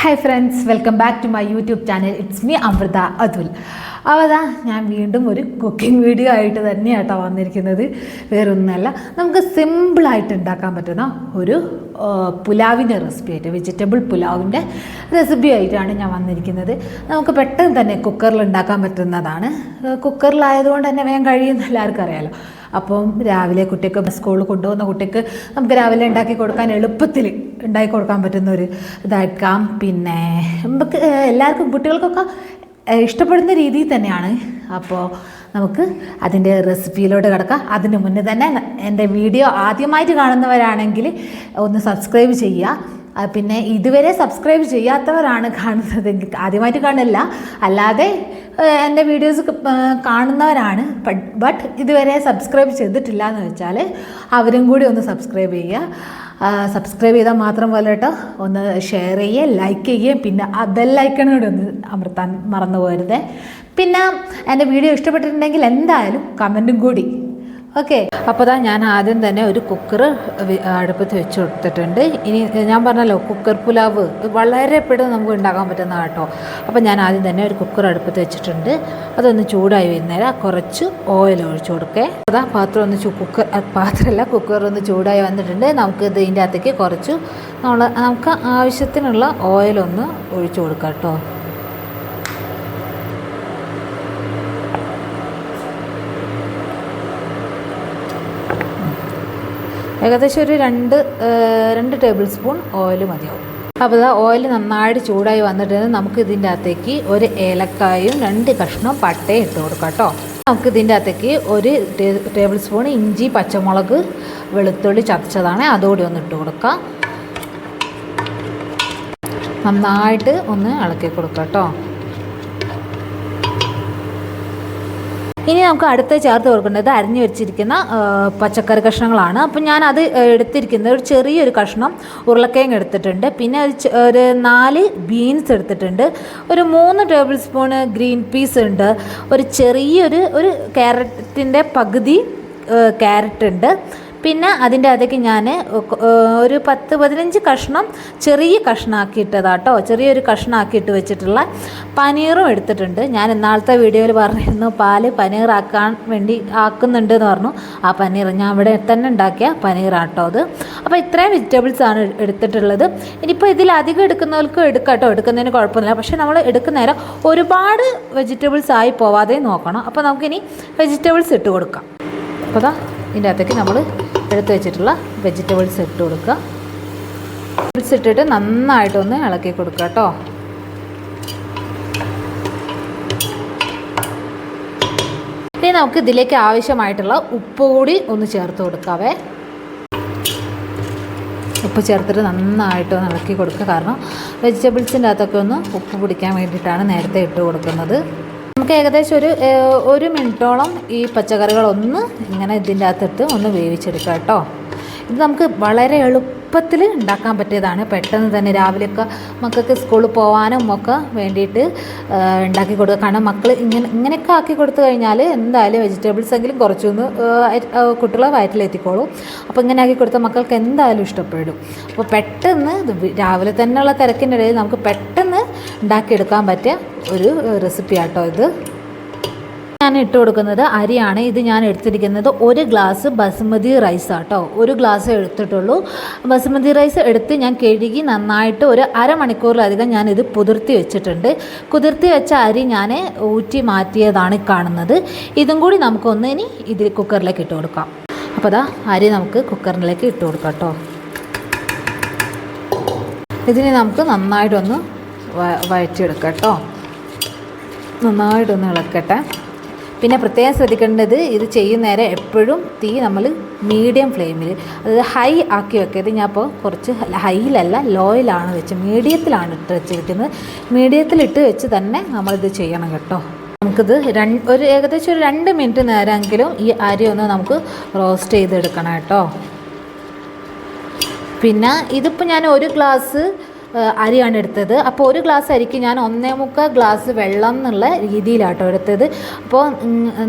Hi friends welcome back to my YouTube channel it's me Amritha Athul അവതാ ഞാൻ വീണ്ടും ഒരു cooking video ആയിട്ട് തന്നെയാട്ടോ വന്നിരിക്കുന്നത്. വേറൊന്നുമല്ല നമുക്ക് സിമ്പിളായിട്ട് ഉണ്ടാക്കാൻ പറ്റുന്ന ഒരു പുലാവിന്റെ റെസിപ്പി ആയിട്ട് വെജിറ്റബിൾ പുലാവിന്റെ റെസിപ്പി ആയിട്ടാണ് ഞാൻ വന്നിരിക്കുന്നത്. നമുക്ക് പെട്ടെന്ന് തന്നെ കുക്കറിൽ ഉണ്ടാക്കാൻ പറ്റുന്നതാണ്. കുക്കറിലായതുകൊണ്ട് തന്നെ വേഗം കഴിയുന്ന എല്ലാവർക്കും അറിയാലോ. അപ്പം രാവിലെ കുട്ടിക്ക് സ്കൂളിൽ കൊണ്ടുപോകുന്ന കുട്ടിക്ക് നമുക്ക് രാവിലെ ഉണ്ടാക്കി കൊടുക്കാൻ എളുപ്പത്തിൽ ഉണ്ടാക്കി കൊടുക്കാൻ പറ്റുന്ന ഒരു ഇതാക്കാം പിന്നെ നമുക്ക് എല്ലാവർക്കും കുട്ടികൾക്കൊക്കെ ഇഷ്ടപ്പെടുന്ന രീതിയിൽ തന്നെയാണ്. അപ്പോൾ നമുക്ക് അതിന്റെ റെസിപ്പിയിലോട്ട് കിടക്കാം. അതിന് മുന്നേ തന്നെ എന്റെ വീഡിയോ ആദ്യമായിട്ട് കാണുന്നവരാണെങ്കിൽ ഒന്ന് സബ്സ്ക്രൈബ് ചെയ്യുക. പിന്നെ ഇതുവരെ സബ്സ്ക്രൈബ് ചെയ്യാത്തവരാണ് കാണുന്നതെങ്കിൽ ആദ്യമായിട്ട് കാണില്ല അല്ലാതെ എന്റെ വീഡിയോസ് കാണുന്നവരാണ്. ബട്ട് ഇതുവരെ സബ്സ്ക്രൈബ് ചെയ്തിട്ടില്ല എന്ന് വെച്ചാൽ അവരും കൂടി ഒന്ന് സബ്സ്ക്രൈബ് ചെയ്യുക. സബ്സ്ക്രൈബ് ചെയ്താൽ മാത്രം പോലെ കേട്ടോ ഒന്ന് ഷെയർ ചെയ്യുക ലൈക്ക് ചെയ്യുക. പിന്നെ ആ ബെല്ലൈക്കൺ കൂടി ഒന്ന് അമർത്താൻ മറന്നു പോരുത് പിന്നെ എന്റെ വീഡിയോ ഇഷ്ടപ്പെട്ടിട്ടുണ്ടെങ്കിൽ എന്തായാലും കമന്റും കൂടി. ഓക്കെ. അപ്പോൾ ഞാൻ ആദ്യം തന്നെ ഒരു കുക്കർ അടുപ്പത്ത് വെച്ച് കൊടുത്തിട്ടുണ്ട്. ഇനി ഞാൻ പറഞ്ഞല്ലോ കുക്കർ പുലാവ് വളരെ പെട്ടെന്ന് നമുക്ക് ഉണ്ടാക്കാൻ പറ്റുന്ന കേട്ടോ അപ്പോൾ ഞാൻ ആദ്യം തന്നെ ഒരു കുക്കർ അടുപ്പത്ത് വെച്ചിട്ടുണ്ട്. അതൊന്ന് ചൂടായി വരുന്നേരം കുറച്ച് ഓയിൽ ഒഴിച്ചു കൊടുക്കേ. അതാ പാത്രം ഒന്ന് കുക്കർ പാത്രമല്ല കുക്കർ ഒന്ന് ചൂടായി വന്നിട്ടുണ്ട്. നമുക്ക് ഇത് ഇതിന്റെ അകത്തേക്ക് കുറച്ച് നമ്മൾ നമുക്ക് ആവശ്യത്തിനുള്ള ഓയിലൊന്ന് ഒഴിച്ചു കൊടുക്കാം കേട്ടോ. ഏകദേശം ഒരു രണ്ട് രണ്ട് ടേബിൾ സ്പൂൺ ഓയിൽ മതിയാവും. അപ്പോൾ ഇതാ ഓയിൽ നന്നായിട്ട് ചൂടായി വന്നിട്ട് നമുക്ക് ഇതിന്റെ അകത്തേക്ക് ഒരു ഏലക്കായും രണ്ട് കഷ്ണം പട്ടയും ഇട്ട് കൊടുക്കാം കേട്ടോ. നമുക്ക് ഇതിന്റെ അകത്തേക്ക് ഒരു ടേബിൾ സ്പൂൺ ഇഞ്ചി പച്ചമുളക് വെളുത്തുള്ളി ചതച്ചതാണ്. അതുകൂടി ഒന്ന് ഇട്ട് കൊടുക്കാം. നന്നായിട്ട് ഒന്ന് ഇളക്കി കൊടുക്കാം കേട്ടോ. ഇനി നമുക്ക് അടുത്ത ചേർത്ത് കൊടുക്കേണ്ടത് അരിഞ്ഞു വെച്ചിരിക്കുന്ന പച്ചക്കറി കഷ്ണങ്ങളാണ്. അപ്പം ഞാൻ അത് എടുത്തിരിക്കുന്നത് ഒരു ചെറിയൊരു കഷ്ണം ഉരുളക്കിഴങ്ങ് എടുത്തിട്ടുണ്ട്. പിന്നെ ഒരു ഒരു നാല് ബീൻസ് എടുത്തിട്ടുണ്ട്. ഒരു മൂന്ന് ടേബിൾ സ്പൂണ് ഗ്രീൻ പീസ് ഉണ്ട്. ഒരു ചെറിയൊരു ഒരു ക്യാരറ്റിന്റെ പകുതി ക്യാരറ്റ് ഉണ്ട്. പിന്നെ അതിന്റെ അകത്തേക്ക് ഞാൻ ഒരു പത്ത് പതിനഞ്ച് കഷ്ണം ചെറിയ കഷ്ണമാക്കിയിട്ടതാട്ടോ ചെറിയൊരു കഷ്ണമാക്കിയിട്ട് വെച്ചിട്ടുള്ള പനീറും എടുത്തിട്ടുണ്ട്. ഞാൻ ഇന്നാളത്തെ വീഡിയോയിൽ പറഞ്ഞിരുന്നു പാൽ പനീറാക്കാൻ വേണ്ടി ആക്കുന്നുണ്ട് എന്ന് പറഞ്ഞു. ആ പനീർ ഞാൻ ഇവിടെ തന്നെ ഉണ്ടാക്കിയ പനീറാട്ടോ അത്. അപ്പോൾ ഇത്രയും വെജിറ്റബിൾസ് ആണ് എടുത്തിട്ടുള്ളത്. ഇനിയിപ്പോൾ ഇതിലധികം എടുക്കുന്നവർക്ക് എടുക്കുന്നവർക്കും എടുക്കാട്ടോ. എടുക്കുന്നതിന് കുഴപ്പമൊന്നുമില്ല. പക്ഷേ നമ്മൾ എടുക്കുന്നേരം ഒരുപാട് വെജിറ്റബിൾസ് ആയി പോവാതെ നോക്കണം. അപ്പോൾ നമുക്കിനി വെജിറ്റബിൾസ് ഇട്ട് കൊടുക്കാം. അപ്പോൾ ദാ ഇതിന്റെ അകത്തേക്ക് നമ്മൾ എടുത്ത് വെച്ചിട്ടുള്ള വെജിറ്റബിൾസ് ഇട്ട് കൊടുക്കുക. വെജിറ്റബിൾസ് ഇട്ടിട്ട് നന്നായിട്ടൊന്ന് ഇളക്കി കൊടുക്കുക കേട്ടോ. ഇനി നമുക്ക് ഇതിലേക്ക് ആവശ്യമായിട്ടുള്ള ഉപ്പ് കൂടി ഒന്ന് ചേർത്ത് കൊടുക്കാവേ. ഉപ്പ് ചേർത്തിട്ട് നന്നായിട്ട് ഒന്ന് ഇളക്കി കൊടുക്കുക. കാരണം വെജിറ്റബിൾസിന്റെ അകത്തൊക്കെ ഒന്ന് ഉപ്പ് പിടിക്കാൻ വേണ്ടിയിട്ടാണ് നേരത്തെ ഇട്ട് കൊടുക്കുന്നത്. നമുക്ക് ഏകദേശം ഒരു ഒരു മിനിറ്റോളം ഈ പച്ചക്കറികളൊന്ന് ഇങ്ങനെ ഇതിന്റെ അകത്തിട്ട് ഒന്ന് വേവിച്ചെടുക്കാം കേട്ടോ. ഇത് നമുക്ക് വളരെ എളുപ്പത്തിൽ ഉണ്ടാക്കാൻ പറ്റിയതാണ്. പെട്ടെന്ന് തന്നെ രാവിലെയൊക്കെ മക്കൾക്ക് സ്കൂളിൽ പോകാനും ഒക്കെ വേണ്ടിയിട്ട് ഉണ്ടാക്കി കൊടുക്കുക. കാരണം മക്കൾ ഇങ്ങനെ ഇങ്ങനെയൊക്കെ ആക്കി കൊടുത്തു കഴിഞ്ഞാൽ എന്തായാലും വെജിറ്റബിൾസ് എങ്കിലും കുറച്ചൊന്ന് കുട്ടികളെ വയറ്റിലെത്തിക്കോളും. അപ്പോൾ ഇങ്ങനെ ആക്കി കൊടുത്താൽ മക്കൾക്ക് എന്തായാലും ഇഷ്ടപ്പെടും. അപ്പോൾ പെട്ടെന്ന് രാവിലെ തന്നെയുള്ള തിരക്കിന്റെ ഇടയിൽ നമുക്ക് പെട്ടെന്ന് ഉണ്ടാക്കിയെടുക്കാൻ പറ്റിയ ഒരു റെസിപ്പി ആട്ടോ ഇത്. ഞാൻ ഇട്ട് കൊടുക്കുന്നത് അരിയാണ്. ഇത് ഞാൻ എടുത്തിരിക്കുന്നത് ഒരു ഗ്ലാസ് ബസുമതി റൈസ് ആട്ടോ. ഒരു ഗ്ലാസ് എടുത്തിട്ടുള്ളൂ. ബസുമതി റൈസ് എടുത്ത് ഞാൻ കഴുകി നന്നായിട്ട് ഒരു അരമണിക്കൂറിലധികം ഞാൻ ഇത് കുതിർത്തി വെച്ചിട്ടുണ്ട്. കുതിർത്തി വെച്ച അരി ഞാൻ ഊറ്റി മാറ്റിയതാണ് കാണുന്നത്. ഇതും കൂടി നമുക്കൊന്ന് ഇനി ഇതിൽ കുക്കറിലേക്ക് ഇട്ട് കൊടുക്കാം. അപ്പോൾ അതാ അരി നമുക്ക് കുക്കറിലേക്ക് ഇട്ട് കൊടുക്കാം കേട്ടോ. ഇതിനെ നമുക്ക് നന്നായിട്ടൊന്ന് വ- വഴറ്റിയെടുക്കാം കേട്ടോ. നന്നായിട്ടൊന്ന് ഇളക്കട്ടെ. പിന്നെ പ്രത്യേകം ശ്രദ്ധിക്കേണ്ടത് ഇത് ചെയ്യുന്നേരം എപ്പോഴും തീ നമ്മൾ മീഡിയം ഫ്ലെയിമിൽ അതായത് ഹൈ ആക്കി വെക്കരുത്. ഞാൻ അപ്പോൾ കുറച്ച് ഹൈയിലല്ല ലോയിലാണ് വെച്ച് മീഡിയത്തിലാണ് ഇട്ട് വെച്ചിരിക്കുന്നത്. മീഡിയത്തിലിട്ട് വെച്ച് തന്നെ നമ്മളിത് ചെയ്യണം കേട്ടോ. നമുക്കിത് രണ്ട് ഒരു ഏകദേശം ഒരു രണ്ട് മിനിറ്റ് നേരമെങ്കിലും ഈ അരി ഒന്ന് നമുക്ക് റോസ്റ്റ് ചെയ്തെടുക്കണം കേട്ടോ. പിന്നെ ഇതിപ്പോൾ ഞാൻ ഒരു ഗ്ലാസ് അരിയാണ് എടുത്തത്. അപ്പോൾ ഒരു ഗ്ലാസ് അരിക്ക് ഞാൻ ഒന്നേ മുക്കാൽ ഗ്ലാസ് വെള്ളം എന്നുള്ള രീതിയിലാട്ടോ എടുത്തത്. അപ്പോൾ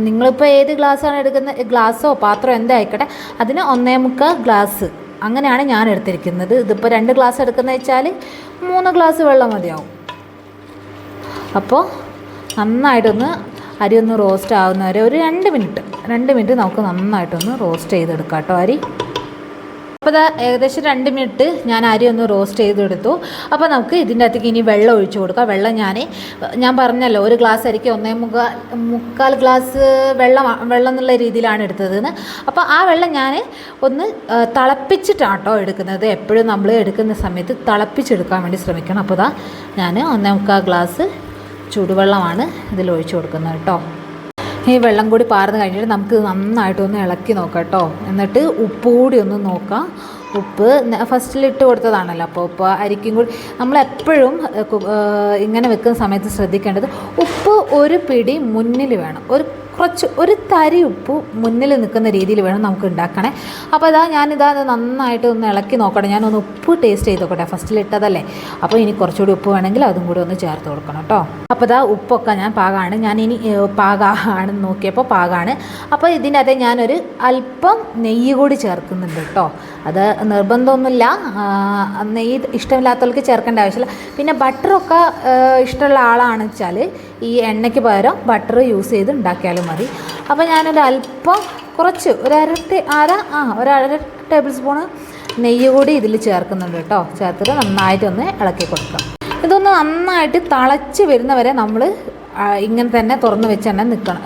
നിങ്ങളിപ്പോൾ ഏത് ഗ്ലാസ്സാണ് എടുക്കുന്നത് ഗ്ലാസ്സോ പാത്രമോ എന്തായിക്കോട്ടെ അതിന് ഒന്നേ മുക്കാൽ ഗ്ലാസ് അങ്ങനെയാണ് ഞാൻ എടുത്തിരിക്കുന്നത്. ഇതിപ്പോൾ രണ്ട് ഗ്ലാസ് എടുക്കുന്നത് വെച്ചാൽ മൂന്ന് ഗ്ലാസ് വെള്ളം മതിയാവും. അപ്പോൾ നന്നായിട്ടൊന്ന് അരി ഒന്ന് റോസ്റ്റ് ആവുന്ന വരെ ഒരു രണ്ട് മിനിറ്റ് രണ്ട് മിനിറ്റ് നമുക്ക് നന്നായിട്ടൊന്ന് റോസ്റ്റ് ചെയ്തെടുക്കാം കേട്ടോ അരി. അപ്പോൾ ഇതാ ഏകദേശം രണ്ട് മിനിറ്റ് ഞാൻ അരി ഒന്ന് റോസ്റ്റ് ചെയ്തെടുത്തു. അപ്പോൾ നമുക്ക് ഇതിന്റെ അകത്തേക്ക് ഇനി വെള്ളം ഒഴിച്ചു കൊടുക്കാം. വെള്ളം ഞാൻ ഞാൻ പറഞ്ഞല്ലോ ഒരു ഗ്ലാസ് അരിക്ക് ഒന്നേ മുക്കാൽ മുക്കാൽ ഗ്ലാസ് വെള്ളം വെള്ളം എന്നുള്ള രീതിയിലാണ് എടുത്തതെന്ന്. അപ്പോൾ ആ വെള്ളം ഞാൻ ഒന്ന് തിളപ്പിച്ചിട്ടാണ് കേട്ടോ എടുക്കുന്നത്. എപ്പോഴും നമ്മൾ എടുക്കുന്ന സമയത്ത് തിളപ്പിച്ചെടുക്കാൻ വേണ്ടി ശ്രമിക്കണം. അപ്പോൾ ഞാൻ ഒന്നേ മുക്കാൽ ഗ്ലാസ് ചൂടുവെള്ളമാണ് ഇതിൽ ഒഴിച്ചു കൊടുക്കുന്നത് കേട്ടോ. ഈ വെള്ളം കൂടി പാർന്ന് കഴിഞ്ഞിട്ട് നമുക്ക് നന്നായിട്ടൊന്ന് ഇളക്കി നോക്കാം കേട്ടോ. എന്നിട്ട് ഉപ്പ് കൂടി ഒന്ന് നോക്കാം. ഉപ്പ് ഫസ്റ്റിൽ ഇട്ട് കൊടുത്തതാണല്ലോ. അപ്പോൾ ഉപ്പ് അരിക്കും കൂടി. നമ്മൾ എപ്പോഴും ഇങ്ങനെ വെക്കുന്ന സമയത്ത് ശ്രദ്ധിക്കേണ്ടത് ഉപ്പ് ഒരു പിടി മുന്നിൽ വേണം. ഒരു കുറച്ച് ഒരു തരി ഉപ്പ് മുന്നിൽ നിൽക്കുന്ന രീതിയിൽ വേണം നമുക്ക് ഉണ്ടാക്കണേ. അപ്പോൾ അതാ ഞാനിതാ അത് നന്നായിട്ട് ഒന്ന് ഇളക്കി നോക്കട്ടെ. ഞാനൊന്ന് ഉപ്പ് ടേസ്റ്റ് ചെയ്ത് നോക്കട്ടെ ഫസ്റ്റിൽ ഇട്ടതല്ലേ. അപ്പോൾ ഇനി കുറച്ചുകൂടി ഉപ്പ് വേണമെങ്കിൽ അതും കൂടി ഒന്ന് ചേർത്ത് കൊടുക്കണം കേട്ടോ അപ്പോൾ ഇതാ ഉപ്പൊക്കെ ഞാൻ പാകമാണ് ഞാൻ ഇനി പാകമാണെന്ന് നോക്കിയപ്പോൾ പാകമാണ് അപ്പോൾ ഇതിന്റെ അകത്ത് ഞാനൊരു അല്പം നെയ്യ് കൂടി ചേർക്കുന്നുണ്ട് കേട്ടോ അത് നിർബന്ധമൊന്നുമില്ല. നെയ്യ് ഇഷ്ടമില്ലാത്തവർക്ക് ചേർക്കേണ്ട ആവശ്യമില്ല. പിന്നെ ബട്ടറൊക്കെ ഇഷ്ടമുള്ള ആളാണെന്ന് വെച്ചാൽ ഈ എണ്ണയ്ക്ക് പകരം ബട്ടർ യൂസ് ചെയ്ത് ഉണ്ടാക്കിയാലും മതി. അപ്പോൾ ഞാനൊരു അല്പം കുറച്ച് ഒരു അര അര ആ ഒരു അര ടേബിൾ സ്പൂണ് നെയ്യ് കൂടി ഇതിൽ ചേർക്കുന്നുണ്ട് കേട്ടോ. ചേർത്തിട്ട് നന്നായിട്ടൊന്ന് ഇളക്കി കൊടുക്കാം. ഇതൊന്ന് നന്നായിട്ട് തിളച്ച് വരുന്നവരെ നമ്മൾ ഇങ്ങനെ തന്നെ തുറന്ന് വെച്ച് തന്നെ നിൽക്കണം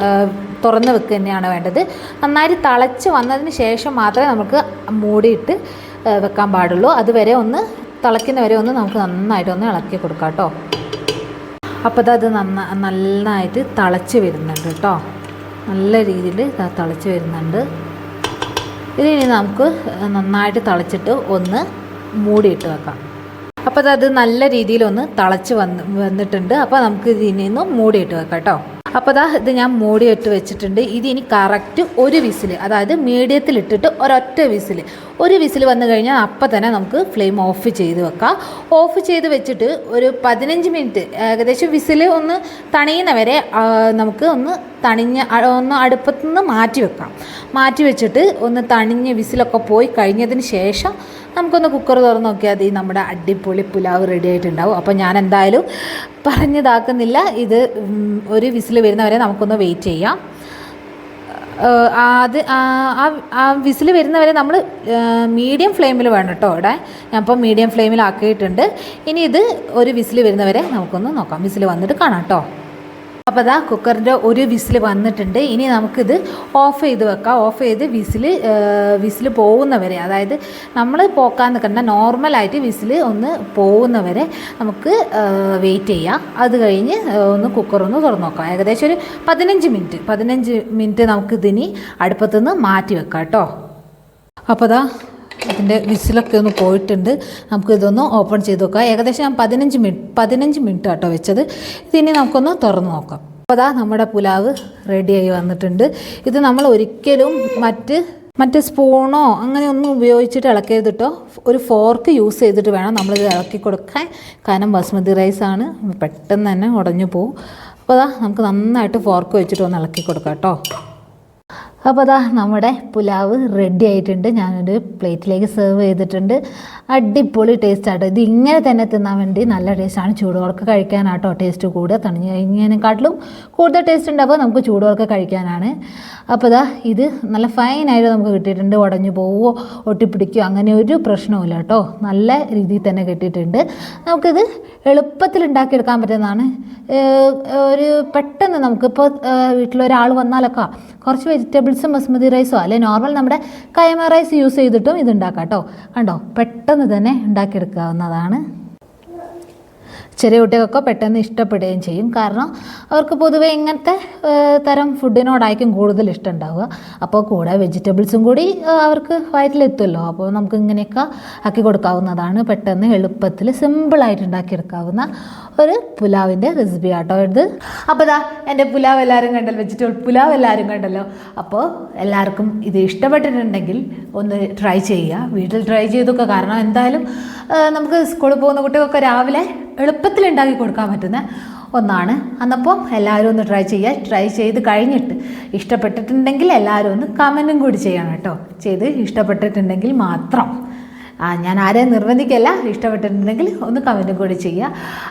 തുറന്ന് വെക്കുക തന്നെയാണ് വേണ്ടത്. നന്നായിട്ട് തിളച്ച് വന്നതിന് ശേഷം മാത്രമേ നമുക്ക് മൂടിയിട്ട് വെക്കാൻ പാടുള്ളൂ. അതുവരെ ഒന്ന് തിളയ്ക്കുന്നവരെ ഒന്ന് നമുക്ക് നന്നായിട്ടൊന്ന് ഇളക്കി കൊടുക്കാം കേട്ടോ. അപ്പോൾ അത് നന്ന നന്നായിട്ട് തിളച്ച് വരുന്നുണ്ട് കേട്ടോ. നല്ല രീതിയിൽ തിളച്ച് വരുന്നുണ്ട്. ഇതിനി നമുക്ക് നന്നായിട്ട് തിളച്ചിട്ട് ഒന്ന് മൂടിയിട്ട് വെക്കാം. അപ്പോൾ അത് നല്ല രീതിയിൽ ഒന്ന് തിളച്ച് വന്ന് വന്നിട്ടുണ്ട്. അപ്പോൾ നമുക്ക് ഇതിൽ ഒന്ന് മൂടിയിട്ട് വെക്കാം കേട്ടോ. അപ്പോൾ ദാ ഇത് ഞാൻ മൂടിയിട്ട് വെച്ചിട്ടുണ്ട്. ഇത് ഇനി കറക്റ്റ് ഒരു വിസിൽ അതായത് മീഡിയത്തിൽ ഇട്ടിട്ട് ഒരൊറ്റ വിസിൽ. ഒരു വിസിൽ വന്നു കഴിഞ്ഞാൽ അപ്പം തന്നെ നമുക്ക് ഫ്ലെയിം ഓഫ് ചെയ്ത് വെക്കാം. ഓഫ് ചെയ്ത് വെച്ചിട്ട് ഒരു പതിനഞ്ച് മിനിറ്റ് ഏകദേശം വിസിൽ ഒന്ന് തണിയുന്നവരെ നമുക്ക് ഒന്ന് തണിഞ്ഞ് ഒന്ന് അടുപ്പത്തുനിന്ന് മാറ്റി വെക്കാം. മാറ്റി വെച്ചിട്ട് ഒന്ന് തണിഞ്ഞ് വിസിലൊക്കെ പോയി കഴിഞ്ഞതിന് ശേഷം നമുക്കൊന്ന് കുക്കർ തുറന്ന് നോക്കിയാൽ മതി. നമ്മുടെ അടിപൊളി പുലാവ് റെഡി ആയിട്ടുണ്ടാവും. അപ്പോൾ ഞാൻ എന്തായാലും പറഞ്ഞിതാക്കുന്നില്ല. ഇത് ഒരു വിസിൽ വരുന്നവരെ നമുക്കൊന്ന് വെയിറ്റ് ചെയ്യാം. അത് ആ- വിസിൽ വരുന്നവരെ നമ്മൾ മീഡിയം ഫ്ലെയിമിൽ വേണം കേട്ടോ ഇവിടെ. ഞാൻ ഇപ്പോൾ മീഡിയം ഫ്ലെയിമിലാക്കിയിട്ടുണ്ട് ഇനി ഇത് ഒരു വിസിൽ വരുന്നവരെ നമുക്കൊന്ന് നോക്കാം. വിസിൽ വന്നിട്ട് കാണാം കേട്ടോ. അപ്പോൾ അതാ കുക്കറിന്റെ ഒരു വിസിൽ വന്നിട്ടുണ്ട്. ഇനി നമുക്കിത് ഓഫ് ചെയ്ത് വെക്കാം. ഓഫ് ചെയ്ത് വിസിൽ വിസിൽ പോകുന്നവരെ അതായത് നമ്മൾ പോക്കാൻ നിൽക്കേണ്ട നോർമലായിട്ട് വിസിൽ ഒന്ന് പോകുന്നവരെ നമുക്ക് വെയിറ്റ് ചെയ്യാം. അത് കഴിഞ്ഞ് ഒന്ന് കുക്കർ ഒന്ന് തുറന്ന് നോക്കാം. ഏകദേശം ഒരു പതിനഞ്ച് മിനിറ്റ്. പതിനഞ്ച് മിനിറ്റ് നമുക്കിതിനി അടുപ്പത്തുനിന്ന് മാറ്റി വെക്കാം കേട്ടോ. അപ്പോൾ അതാ ഇതിന്റെ വിസിലൊക്കെ ഒന്ന് പോയിട്ടുണ്ട്. നമുക്ക് ഇതൊന്ന് ഓപ്പൺ ചെയ്ത് നോക്കാം. ഏകദേശം ഞാൻ പതിനഞ്ച് മിനിറ്റ് പതിനഞ്ച് മിനിറ്റ് കേട്ടോ വെച്ചത്. ഇതിനി നമുക്കൊന്ന് തുറന്ന് നോക്കാം. അപ്പോൾ അതാ നമ്മുടെ പുലാവ് റെഡിയായി വന്നിട്ടുണ്ട്. ഇത് നമ്മൾ ഒരിക്കലും മറ്റ് മറ്റ് സ്പൂണോ അങ്ങനെ ഒന്നും ഉപയോഗിച്ചിട്ട് ഇളക്കരുത് കേട്ടോ ഒരു ഫോർക്ക് യൂസ് ചെയ്തിട്ട് വേണം നമ്മളിത് ഇളക്കി കൊടുക്കാൻ. കാരണം ബസ്മതി റൈസാണ് പെട്ടെന്ന് തന്നെ ഉടഞ്ഞു പോകും അപ്പോൾ അതാ നമുക്ക് നന്നായിട്ട് ഫോർക്ക് വെച്ചിട്ട് ഒന്ന് ഇളക്കി കൊടുക്കാം കേട്ടോ അപ്പോൾ അതാ നമ്മുടെ പുലാവ് റെഡി ആയിട്ടുണ്ട്. ഞാനൊരു പ്ലേറ്റിലേക്ക് സെർവ് ചെയ്തിട്ടുണ്ട്. അടിപൊളി ടേസ്റ്റ് ആട്ടോ. ഇത് ഇങ്ങനെ തന്നെ തിന്നാൻ വേണ്ടി നല്ല ടേസ്റ്റാണ് ചൂടോർക്ക് കഴിക്കാനാട്ടോ ടേസ്റ്റ് കൂടുക. തണിഞ്ഞ് കഴിഞ്ഞതിനെക്കാട്ടിലും കൂടുതൽ ടേസ്റ്റ് ഉണ്ടാവുക നമുക്ക് ചൂടോർക്ക് കഴിക്കാനാണ്. അപ്പോൾ ഇതാ ഇത് നല്ല ഫൈനായിട്ട് നമുക്ക് കിട്ടിയിട്ടുണ്ട്. ഉടഞ്ഞു പോവുമോ ഒട്ടിപ്പിടിക്കുകയോ അങ്ങനെ ഒരു പ്രശ്നവുമില്ല കേട്ടോ. നല്ല രീതിയിൽ തന്നെ കിട്ടിയിട്ടുണ്ട്. നമുക്കിത് എളുപ്പത്തിൽ ഉണ്ടാക്കിയെടുക്കാൻ പറ്റുന്നതാണ്. ഒരു പെട്ടെന്ന് നമുക്കിപ്പോൾ വീട്ടിലൊരാൾ വന്നാലൊക്കെ കുറച്ച് വെജിറ്റബിൾസും ബസ്മതി റൈസോ അല്ലെ നോർമൽ നമ്മുടെ കൈമ റൈസ് യൂസ് ചെയ്തിട്ടും ഇത് ഉണ്ടാക്കാം കേട്ടോ. കണ്ടോ? പെട്ടെന്ന് തന്നെ ഉണ്ടാക്കിയെടുക്കാവുന്നതാണ്. ചെറിയ കുട്ടികൾക്കൊക്കെ പെട്ടെന്ന് ഇഷ്ടപ്പെടുകയും ചെയ്യും. കാരണം അവർക്ക് പൊതുവേ ഇങ്ങനത്തെ തരം ഫുഡിനോടായിരിക്കും കൂടുതൽ ഇഷ്ടം ഉണ്ടാവുക അപ്പോൾ കൂടെ വെജിറ്റബിൾസും കൂടി അവർക്ക് വയറ്റിലെത്തുമല്ലോ. അപ്പോൾ നമുക്ക് ഇങ്ങനെയൊക്കെ ആക്കി കൊടുക്കാവുന്നതാണ്. പെട്ടെന്ന് എളുപ്പത്തിൽ സിമ്പിളായിട്ട് ഉണ്ടാക്കിയെടുക്കാവുന്ന ഒരു പുലാവിന്റെ റെസിപ്പി ആട്ടോ ഇത്. അപ്പോൾ ഇതാ എന്റെ പുലാവ് എല്ലാവരും കണ്ടല്ലോ വെജിറ്റബിൾ പുലാവ് എല്ലാവരും കണ്ടല്ലോ. അപ്പോൾ എല്ലാവർക്കും ഇത് ഇഷ്ടപ്പെട്ടിട്ടുണ്ടെങ്കിൽ ഒന്ന് ട്രൈ ചെയ്യുക. വീട്ടിൽ ട്രൈ ചെയ്തൊക്കെ കാരണം എന്തായാലും നമുക്ക് സ്കൂളിൽ പോകുന്ന കുട്ടികൾക്ക് രാവിലെ എളുപ്പത്തിൽ ഉണ്ടാക്കി കൊടുക്കാൻ പറ്റുന്ന ഒന്നാണ്. അന്നപ്പോൾ എല്ലാവരും ഒന്ന് ട്രൈ ചെയ്യുക ട്രൈ ചെയ്ത് കഴിഞ്ഞിട്ട് ഇഷ്ടപ്പെട്ടിട്ടുണ്ടെങ്കിൽ എല്ലാവരും ഒന്ന് കമന്റും കൂടി ചെയ്യണം കേട്ടോ. ചെയ്ത് ഇഷ്ടപ്പെട്ടിട്ടുണ്ടെങ്കിൽ മാത്രം. ഞാൻ ആരെയും നിർബന്ധിക്കല്ല. ഇഷ്ടപ്പെട്ടിട്ടുണ്ടെങ്കിൽ ഒന്ന് കമന്റും കൂടി ചെയ്യുക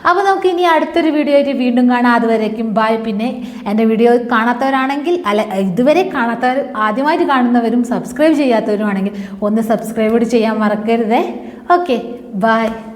അപ്പോൾ നമുക്ക് ഇനി അടുത്തൊരു വീഡിയോ ആയിട്ട് വീണ്ടും കാണാം. അതുവരേക്കും ബായ് പിന്നെ എന്റെ വീഡിയോ കാണാത്തവരാണെങ്കിൽ അല്ല ഇതുവരെ കാണാത്തവർ ആദ്യമായിട്ട് കാണുന്നവരും സബ്സ്ക്രൈബ് ചെയ്യാത്തവരും ആണെങ്കിൽ ഒന്ന് സബ്സ്ക്രൈബ് ചെയ്യാൻ മറക്കരുതേ. Okay bye